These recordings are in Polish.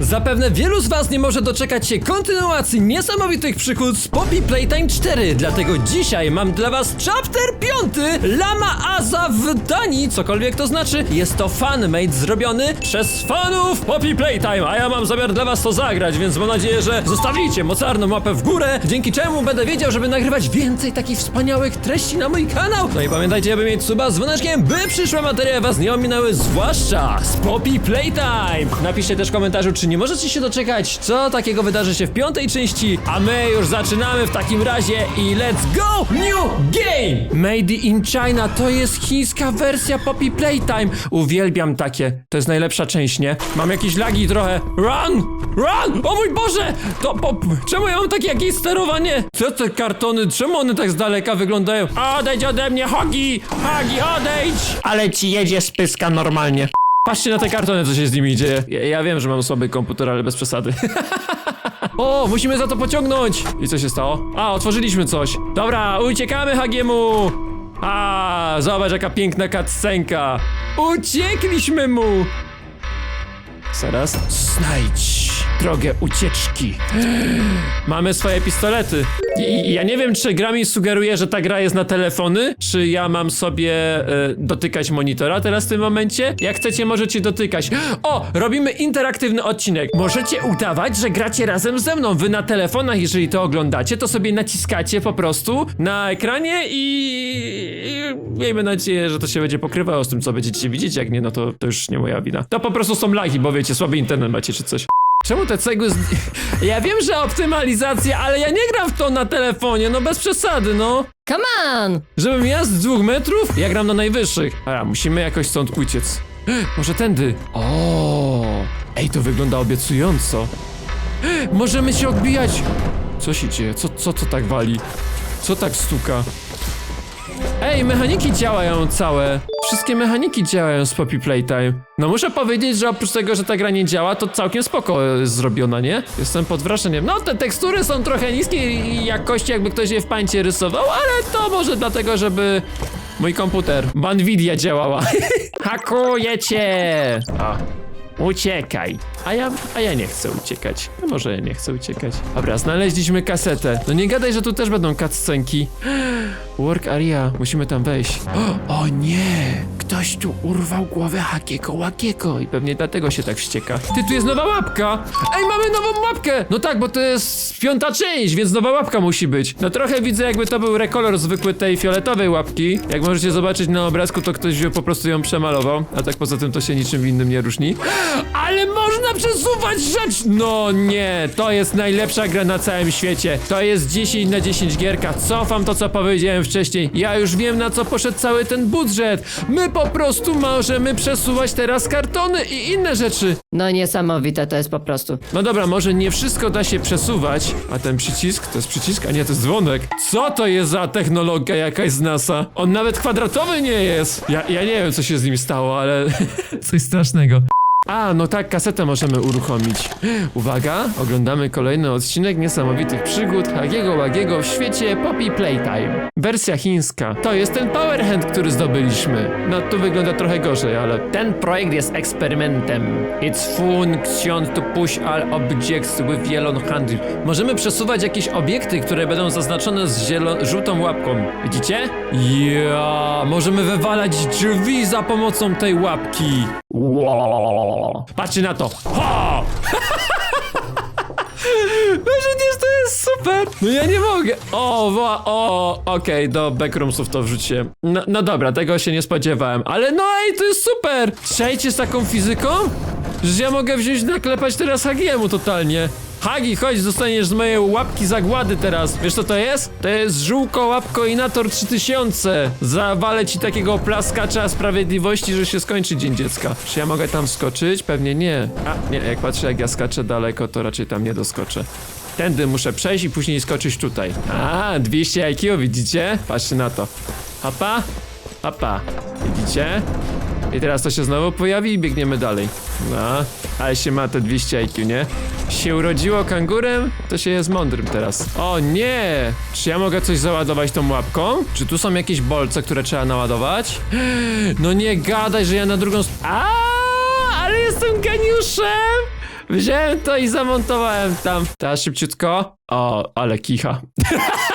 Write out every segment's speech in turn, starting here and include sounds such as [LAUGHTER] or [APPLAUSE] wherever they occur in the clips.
Zapewne wielu z was nie może doczekać się kontynuacji niesamowitych przygód z Poppy Playtime 4, dlatego dzisiaj mam dla was chapter 5 Lama Aza w Danii, cokolwiek to znaczy. Jest to fanmade zrobiony przez fanów Poppy Playtime, a ja mam zamiar dla was to zagrać, więc mam nadzieję, że zostawicie mocarną łapę w górę, dzięki czemu będę wiedział, żeby nagrywać więcej takich wspaniałych treści na mój kanał. No i pamiętajcie, aby mieć suba z dzwoneczkiem, by przyszłe materiały was nie ominęły, zwłaszcza z Poppy Playtime. Napiszcie też w komentarzu, czy nie możecie się doczekać, co takiego wydarzy się w piątej części, a my już zaczynamy w takim razie i let's go! New game! Made in China to jest chińska wersja Poppy Playtime. Uwielbiam takie. To jest najlepsza część, nie? Mam jakieś lagi trochę. Run! Run! O mój Boże! To po... Czemu ja mam takie jakieś sterowanie? Co te kartony? Czemu one tak z daleka wyglądają? Odejdź ode mnie, Hogi! Hogi, odejdź! Ale ci jedzie pyska normalnie. Patrzcie na te kartony, co się z nimi dzieje. Ja, ja wiem, że mam słaby komputer, ale bez przesady. [LAUGHS] o, musimy za to pociągnąć! I co się stało? A, otworzyliśmy coś. Dobra, uciekamy Hagiemu! A, zobacz jaka piękna cutscenka. Uciekliśmy mu! Zaraz. Znajdź drogę ucieczki. Mamy swoje pistolety. I, ja nie wiem, czy gra mi sugeruje, że ta gra jest na telefony, czy ja mam sobie e, dotykać monitora teraz w tym momencie. Jak chcecie, możecie dotykać. O, robimy interaktywny odcinek. Możecie udawać, że gracie razem ze mną. Wy na telefonach, jeżeli to oglądacie, to sobie naciskacie po prostu na ekranie i, i miejmy nadzieję, że to się będzie pokrywało z tym, co będziecie widzieć. Jak nie, no to, to już nie moja wina. To po prostu są lagi, bo wiecie, słaby internet macie czy coś. Czemu te cegły z... Ja wiem, że optymalizacja, ale ja nie gram w to na telefonie, no bez przesady, no. Come on! Żebym ja z dwóch metrów? Ja gram na najwyższych. A, musimy jakoś stąd uciec. [GASPS] Może tędy. O, Ej, to wygląda obiecująco. [GASPS] Możemy się odbijać. Co się dzieje? Co, co, co tak wali? Co tak stuka? Ej, mechaniki działają całe. Wszystkie mechaniki działają z Poppy Playtime. No muszę powiedzieć, że oprócz tego, że ta gra nie działa, to całkiem spoko jest zrobiona, nie? Jestem pod wrażeniem. No, te tekstury są trochę niskiej jakości, jakby ktoś je w pańcie rysował, ale to może dlatego, żeby mój komputer, bo Nvidia działała. [LAUGHS] Hakuję cię! Uciekaj. A ja, a ja nie chcę uciekać. No może ja nie chcę uciekać. Dobra, znaleźliśmy kasetę. No nie gadaj, że tu też będą cutscenki. Work area, musimy tam wejść. O, o nie! Ktoś tu urwał głowę Hakiego Łakiego i pewnie dlatego się tak wścieka. Ty, tu jest nowa łapka! Ej, mamy nową łapkę! No tak, bo to jest piąta część, więc nowa łapka musi być. No trochę widzę, jakby to był rekolor zwykły tej fioletowej łapki. Jak możecie zobaczyć na obrazku, to ktoś po prostu ją przemalował. A tak poza tym to się niczym innym nie różni. [GASPS] Ale można przesuwać rzecz! No nie, to jest najlepsza gra na całym świecie. To jest 10 na 10 gierka. Cofam to, co powiedziałem wcześniej. Ja już wiem, na co poszedł cały ten budżet. My po prostu możemy przesuwać teraz kartony i inne rzeczy. No niesamowite to jest po prostu. No dobra, może nie wszystko da się przesuwać, a ten przycisk to jest przycisk, a nie to jest dzwonek. Co to jest za technologia jakaś z NASA? On nawet kwadratowy nie jest. Ja, ja nie wiem, co się z nim stało, ale [LAUGHS] coś strasznego. A, no tak, kasetę możemy uruchomić. Uwaga, oglądamy kolejny odcinek niesamowitych przygód Hagiego Łagiego w świecie Poppy Playtime. Wersja chińska. To jest ten Power Hand, który zdobyliśmy. No, tu wygląda trochę gorzej, ale... Ten projekt jest eksperymentem. It's function to push all objects with yellow hand. Możemy przesuwać jakieś obiekty, które będą zaznaczone z żółtą łapką. Widzicie? Ja, możemy wywalać drzwi za pomocą tej łapki. Patrzcie na to. Ha! [LAUGHS] No przecież to jest super! No ja nie mogę! O, woła, o, okej, do backroomsów to wrzuciłem. No, no dobra, tego się nie spodziewałem, ale no ej, to jest super! Trzejcie z taką fizyką? Że ja mogę wziąć naklepać teraz Hagiemu totalnie. Hagi, chodź, dostaniesz z mojej łapki zagłady teraz. Wiesz co to jest? To jest żółko łapkoinator 3000. Zawalę ci takiego plaskacza sprawiedliwości, że się skończy Dzień Dziecka. Czy ja mogę tam skoczyć? Pewnie nie. A, nie, jak patrzę jak ja skaczę daleko, to raczej tam nie doskoczę. Tędy muszę przejść i później skoczyć tutaj. A, 200 IQ, widzicie? Patrzcie na to. Hapa, hapa. Widzicie? I teraz to się znowu pojawi i biegniemy dalej. No, ale się ma te 200 IQ, nie? Się urodziło kangurem, to się jest mądrym teraz. O nie! Czy ja mogę coś załadować tą łapką? Czy tu są jakieś bolce, które trzeba naładować? [GASPS] No nie gadaj, że ja na drugą... A, ale jestem geniuszem! Wziąłem to i zamontowałem tam. Teraz szybciutko. O, ale kicha. [LAUGHS]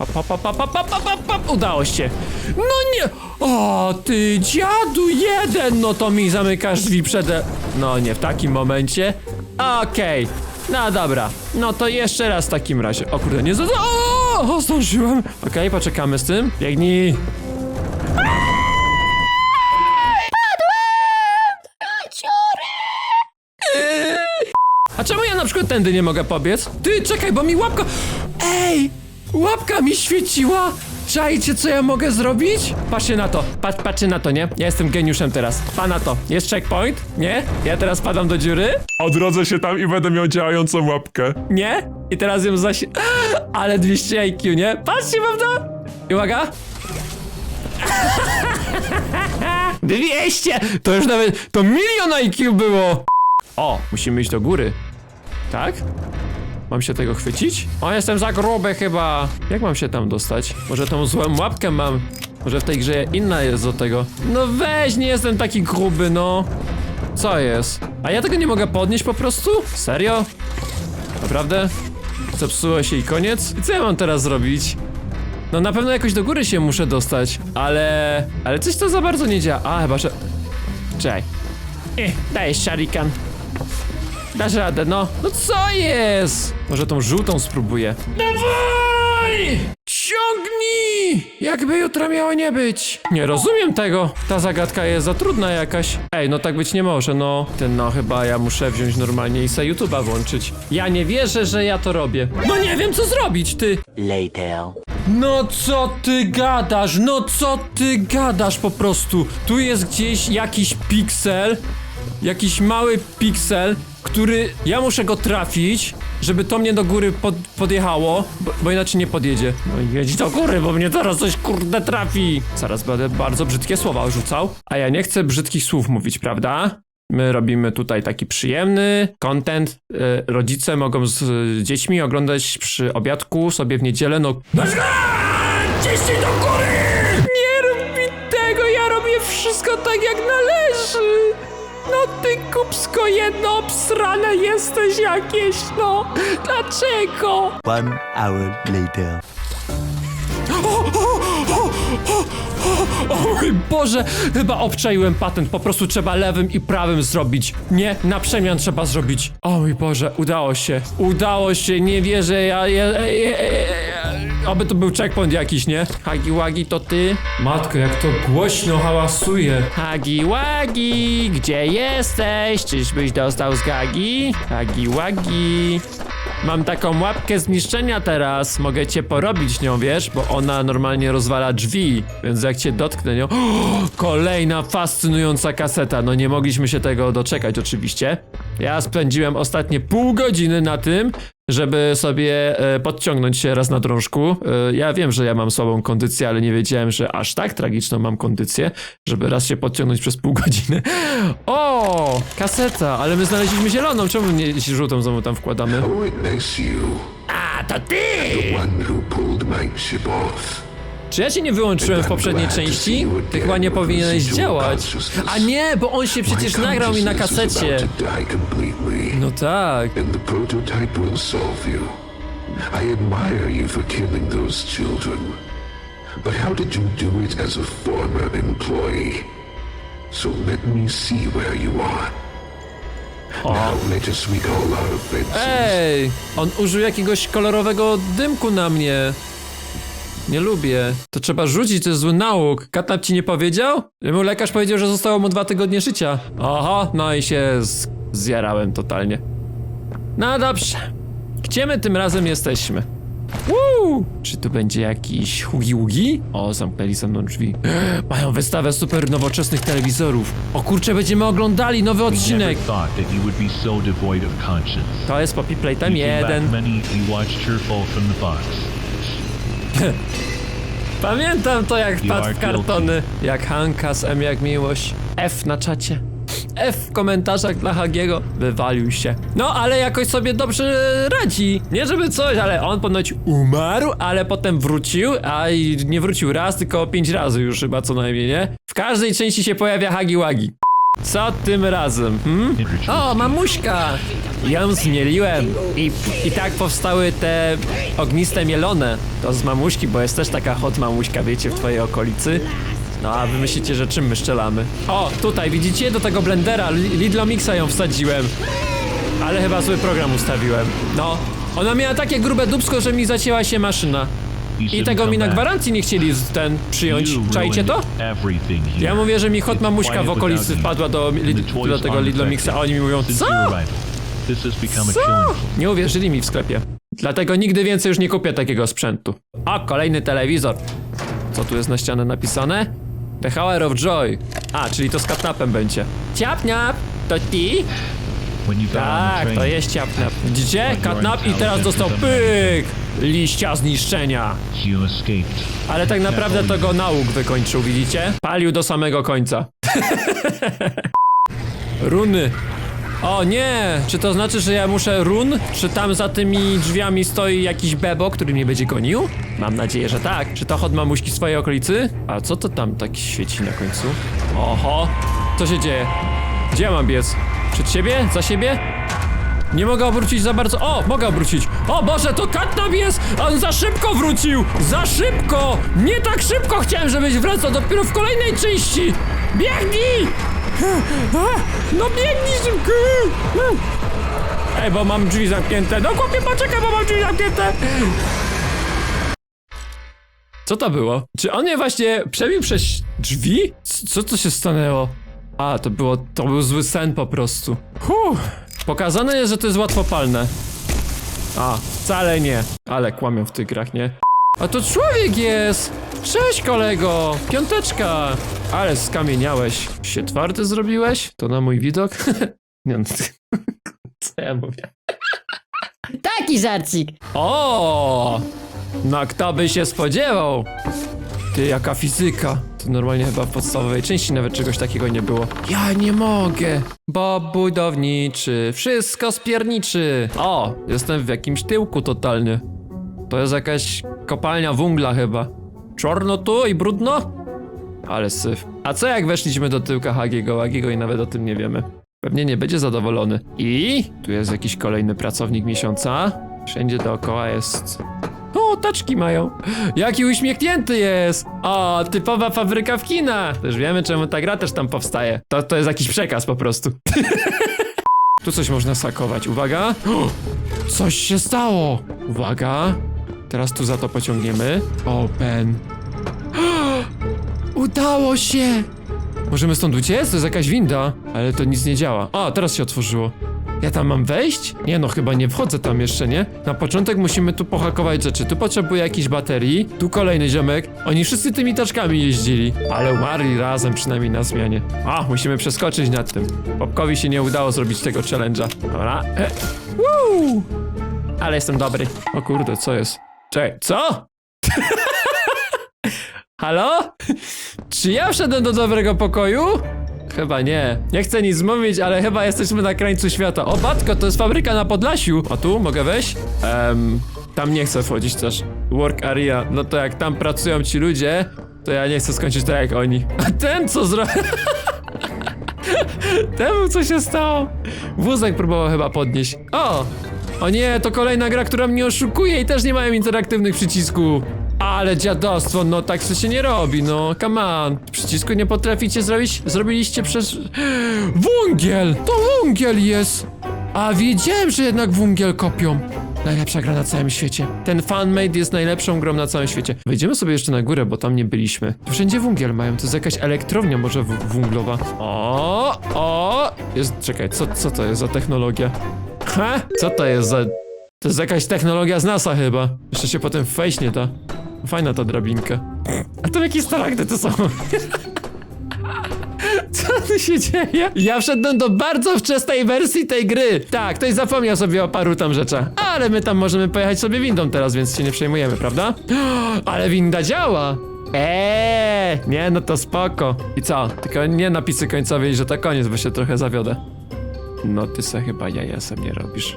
Hop, hop, hop, hop, hop, hop, hop, hop, Udało się. No nie. O, ty dziadu jeden. No to mi zamykasz drzwi przede... No nie, w takim momencie. Okej. Okay. No dobra. No to jeszcze raz w takim razie. O kurde, nie zdążyłem. O, zdążyłem. Okej, okay, poczekamy z tym. Biegnij. A czemu ja na przykład tędy nie mogę pobiec? Ty, czekaj, bo mi łapka... Ej, Łapka mi świeciła! Czajcie, co ja mogę zrobić? Patrzcie na to, patrz, patrzcie na to, nie? Ja jestem geniuszem teraz. Pa na to. Jest checkpoint? Nie? Ja teraz padam do dziury? Odrodzę się tam i będę miał działającą łapkę. Nie? I teraz ją zaś... [GASPS] Ale 200 IQ, nie? Patrzcie wam to! I uwaga! [LAUGHS] 200! To już nawet... To milion IQ było! O, musimy iść do góry. Tak? Mam się tego chwycić? O, jestem za gruby chyba. Jak mam się tam dostać? Może tą złą łapkę mam? Może w tej grze inna jest do tego? No weź, nie jestem taki gruby, no. Co jest? A ja tego nie mogę podnieść po prostu? Serio? Naprawdę? Zepsuło się i koniec? I co ja mam teraz zrobić? No na pewno jakoś do góry się muszę dostać, ale... Ale coś to za bardzo nie działa. A, chyba, że... Czekaj. Eh, dajesz szarikan. Dasz radę, no. No co jest? Może tą żółtą spróbuję. Dawaj! Ciągnij! Jakby jutra miało nie być. Nie rozumiem tego. Ta zagadka jest za trudna jakaś. Ej, no tak być nie może, no. Ten, no chyba ja muszę wziąć normalnie i se YouTube'a włączyć. Ja nie wierzę, że ja to robię. No nie wiem, co zrobić, ty. Later. No co ty gadasz? No co ty gadasz po prostu? Tu jest gdzieś jakiś piksel, jakiś mały piksel, który ja muszę go trafić, żeby to mnie do góry pod, podjechało, bo, bo inaczej nie podjedzie. No jedź do góry, bo mnie zaraz coś kurde trafi. Zaraz będę bardzo brzydkie słowa rzucał, a ja nie chcę brzydkich słów mówić, prawda? My robimy tutaj taki przyjemny content. E, rodzice mogą z dziećmi oglądać przy obiadku sobie w niedzielę, no... Ciśnij do góry! Nie rób mi tego, ja robię wszystko tak jak należy! No ty kupsko jedno obsrane jesteś jakieś, no! Dlaczego? One hour later. O mój Boże, chyba obczaiłem patent, po prostu trzeba lewym i prawym zrobić. Nie, na przemian trzeba zrobić. O mój Boże, udało się, udało się, nie wierzę, ja... ja, ja, ja, Oby to był checkpoint jakiś, nie? Hagi Wagi, to ty? Matko, jak to głośno hałasuje. Hagi Wagi, gdzie jesteś? Czyżbyś dostał z Gagi? Hagi Wagi. Mam taką łapkę zniszczenia teraz. Mogę cię porobić nią, wiesz? Bo ona normalnie rozwala drzwi. Więc jak cię dotknę nią. [GASPS] kolejna fascynująca kaseta. No nie mogliśmy się tego doczekać, oczywiście. Ja spędziłem ostatnie pół godziny na tym, żeby sobie e, podciągnąć się raz na drążku. E, ja wiem, że ja mam słabą kondycję, ale nie wiedziałem, że aż tak tragiczną mam kondycję, żeby raz się podciągnąć przez pół godziny. O, kaseta, ale my znaleźliśmy zieloną. Czemu nie żółtą znowu tam wkładamy? A, to ty! one who pulled my ship off. Czy ja cię nie wyłączyłem w poprzedniej części? Ty chyba nie powinieneś działać. A nie, bo on się przecież nagrał mi na kasecie. No tak. I admire you for killing those children. But how did you do it as a former employee? So let me see where you are. Ej, on użył jakiegoś kolorowego dymku na mnie. Nie lubię. To trzeba rzucić, to jest zły nauk. Katnap ci nie powiedział? Mu lekarz powiedział, że zostało mu dwa tygodnie życia. Oho, no i się z... zjarałem totalnie. No dobrze. Gdzie my tym razem jesteśmy? Woo! Czy tu będzie jakiś hugi-ługi? O, zamknęli ze mną drzwi. [GASPS] Mają wystawę super nowoczesnych telewizorów. O kurczę, będziemy oglądali nowy odcinek. To jest Poppy Playtime You came back 1. [LAUGHS] Pamiętam to jak You padł are w kartony. Jak Hanka z M jak miłość. F na czacie. F w komentarzach dla Hagiego. Wywalił się. No, ale jakoś sobie dobrze radzi. Nie żeby coś, ale on ponoć umarł, ale potem wrócił, a i nie wrócił raz, tylko pięć razy już chyba co najmniej, nie? W każdej części się pojawia Hagi Wagi. Co tym razem? Hmm? O, mamuśka! Ją zmieliłem i, i tak powstały te ogniste mielone. To z mamuśki, bo jest też taka hot mamuśka, wiecie, w twojej okolicy. No a wy myślicie, że czym my szczelamy? O, tutaj, widzicie? Do tego blendera Li- Lidlo Mixa ją wsadziłem. Ale chyba zły program ustawiłem. No. Ona miała takie grube dubsko, że mi zacięła się maszyna. I tego mi na gwarancji nie chcieli ten przyjąć. Czajcie to? Ja mówię, że mi hot mamuśka w okolicy wpadła do, do tego Lidlo Mixa, a oni mi mówią, co? Co? Nie uwierzyli mi w sklepie. Dlatego nigdy więcej już nie kupię takiego sprzętu. A, kolejny telewizor. Co tu jest na ścianę napisane? The Hour of Joy. A, czyli to z katnapem będzie. Ciapniap! To ty? Tak, to jest ciapnap. Widzicie? Katnap i teraz dostał pyk! Liścia zniszczenia. You escaped. Ale tak naprawdę to go nauk wykończył, widzicie? Palił do samego końca. [LAUGHS] Runy. O nie! Czy to znaczy, że ja muszę run? Czy tam za tymi drzwiami stoi jakiś bebo, który mnie będzie gonił? Mam nadzieję, że tak. Czy to hot mamuśki swojej okolicy? A co to tam tak świeci na końcu? Oho! Co się dzieje? Gdzie ja mam biec? Przed siebie? Za siebie? Nie mogę obrócić za bardzo. O, mogę obrócić. O Boże, to katnap jest! On za szybko wrócił! Za szybko! Nie tak szybko chciałem, żebyś wracał dopiero w kolejnej części! Biegnij! No biegnij szybko! Ej, bo mam drzwi zamknięte. No chłopie, poczekaj, bo mam drzwi zamknięte! Co to było? Czy on mnie właśnie przebił przez drzwi? Co to się stanęło? A, to było, to był zły sen po prostu. Huh. Pokazane jest, że to jest łatwopalne. A, wcale nie. Ale kłamią w tych grach, nie? A to człowiek jest! Cześć kolego! Piąteczka! Ale skamieniałeś. Się twardy zrobiłeś? To na mój widok? [LAUGHS] nie no, [LAUGHS] co ja mówię? Taki żarcik. O! No kto by się spodziewał? Ty, jaka fizyka. To normalnie chyba w podstawowej części nawet czegoś takiego nie było. Ja nie mogę. Bob budowniczy, wszystko spierniczy. O, jestem w jakimś tyłku totalnie. To jest jakaś kopalnia wungla chyba. Czarno tu i brudno? Ale syf. A co jak weszliśmy do tyłka Hagiego Hagiego i nawet o tym nie wiemy? Pewnie nie będzie zadowolony. I tu jest jakiś kolejny pracownik miesiąca. Wszędzie dookoła jest o, taczki mają. Jaki uśmiechnięty jest. O, typowa fabryka w kina. Też wiemy, czemu ta gra też tam powstaje. To, to jest jakiś przekaz po prostu. [LAUGHS] tu coś można sakować. Uwaga. [GASPS] Coś się stało. Uwaga. Teraz tu za to pociągniemy. Open. [GASPS] Udało się. Możemy stąd uciec? To jest jakaś winda. Ale to nic nie działa. A, teraz się otworzyło. Ja tam mam wejść? Nie no, chyba nie wchodzę tam jeszcze, nie? Na początek musimy tu pohakować rzeczy. Tu potrzebuję jakiejś baterii, tu kolejny ziomek. Oni wszyscy tymi taczkami jeździli. Ale umarli razem przynajmniej na zmianie. A, musimy przeskoczyć nad tym. Popkowi się nie udało zrobić tego challenge'a. Dobra. E. Woo! Ale jestem dobry. O kurde, co jest? Czekaj, co? Halo? Czy ja wszedłem do dobrego pokoju? Chyba nie. Nie chcę nic mówić, ale chyba jesteśmy na krańcu świata. O, Batko, to jest fabryka na Podlasiu. A tu mogę wejść? Tam nie chcę wchodzić też. Work area. No to jak tam pracują ci ludzie, to ja nie chcę skończyć tak jak oni. A ten co zrobił? [LAUGHS] Temu co się stało? Wózek próbował chyba podnieść. O! O nie, to kolejna gra, która mnie oszukuje i też nie mają interaktywnych przycisków. Ale dziadostwo, no tak się nie robi, no come on. Przycisku nie potraficie zrobić? Zrobiliście przez... Wungiel! To wungiel jest! A wiedziałem, że jednak wungiel kopią. Najlepsza gra na całym świecie. Ten fanmade jest najlepszą grą na całym świecie. Wejdziemy sobie jeszcze na górę, bo tam nie byliśmy. Wszędzie wungiel mają, to jest jakaś elektrownia może wunglowa. O, o! Jest, czekaj, co, co to jest za technologia? Ha? Co to jest za... To jest jakaś technologia z NASA chyba. Jeszcze się potem wejść nie da. Fajna ta drabinka. A to jakieś stalagdy to są. [LAUGHS] Co tu się dzieje? Ja wszedłem do bardzo wczesnej wersji tej gry. Tak, ktoś zapomniał sobie o paru tam rzeczach. Ale my tam możemy pojechać sobie windą teraz, więc się nie przejmujemy, prawda? [GASPS] Ale winda działa. Eee, nie, no to spoko. I co? Tylko nie napisy końcowej, że to koniec, bo się trochę zawiodę. No ty se chyba jaja ze mnie robisz.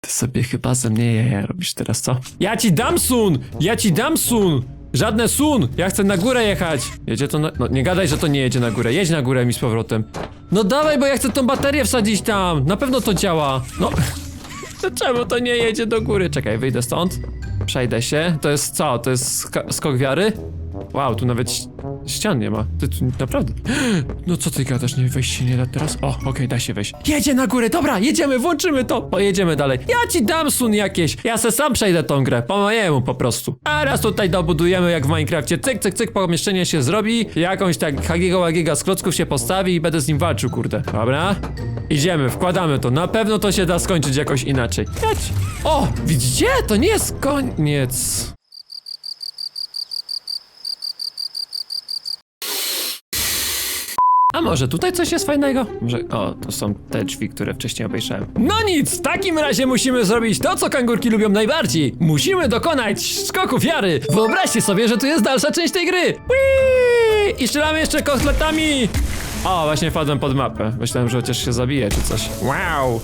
Ty sobie chyba ze mnie jaja robisz teraz, co? Ja ci dam sun! Ja ci dam sun! Żadne sun! Ja chcę na górę jechać! Jedzie to na... No nie gadaj, że to nie jedzie na górę. Jedź na górę mi z powrotem. No dawaj, bo ja chcę tą baterię wsadzić tam. Na pewno to działa. No... [LAUGHS] Czemu to nie jedzie do góry? Czekaj, wyjdę stąd. Przejdę się. To jest co? To jest skok wiary? Wow, tu nawet ścian nie ma. Ty tu naprawdę. [GASPS] No co ty gadasz? Nie wejść się nie da teraz? O, okej, da się wejść. Jedzie na górę, dobra, jedziemy, włączymy to. Pojedziemy dalej. Ja ci dam sun jakieś. Ja se sam przejdę tą grę. Po mojemu po prostu. A raz tutaj dobudujemy jak w Minecrafcie. Cyk, cyk, cyk, pomieszczenie się zrobi. Jakąś tak hagiego łagiga z klocków się postawi i będę z nim walczył, kurde. Dobra. Idziemy, wkładamy to. Na pewno to się da skończyć jakoś inaczej. Jedź. O, widzicie? To nie jest koniec. A może tutaj coś jest fajnego? Może. O, to są te drzwi, które wcześniej obejrzałem. No nic! W takim razie musimy zrobić to, co kangurki lubią najbardziej. Musimy dokonać skoku wiary. Wyobraźcie sobie, że tu jest dalsza część tej gry. Whee! I strzelamy jeszcze kotletami. O, właśnie wpadłem pod mapę. Myślałem, że chociaż się zabije czy coś. Wow!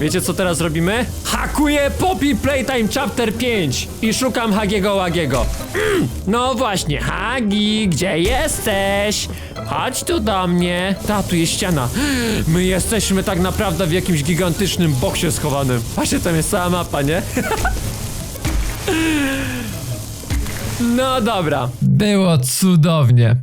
Wiecie co teraz robimy? Hakuję Poppy Playtime Chapter 5 i szukam Hagiego Łagiego. Mm, no właśnie, Hagi, gdzie jesteś? Chodź tu do mnie. Ta, tu jest ściana. My jesteśmy tak naprawdę w jakimś gigantycznym boksie schowanym. Właśnie tam jest cała mapa, nie? [LAUGHS] No dobra. Było cudownie.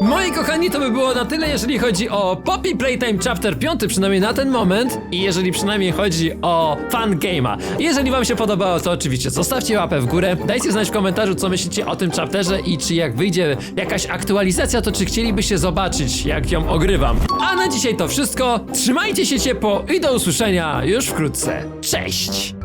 Moi kochani, to by było na tyle, jeżeli chodzi o Poppy Playtime Chapter 5, przynajmniej na ten moment. I jeżeli przynajmniej chodzi o fan game'a. Jeżeli wam się podobało, to oczywiście zostawcie łapę w górę. Dajcie znać w komentarzu, co myślicie o tym chapterze i czy jak wyjdzie jakaś aktualizacja, to czy chcielibyście zobaczyć, jak ją ogrywam. A na dzisiaj to wszystko. Trzymajcie się ciepło i do usłyszenia już wkrótce. Cześć!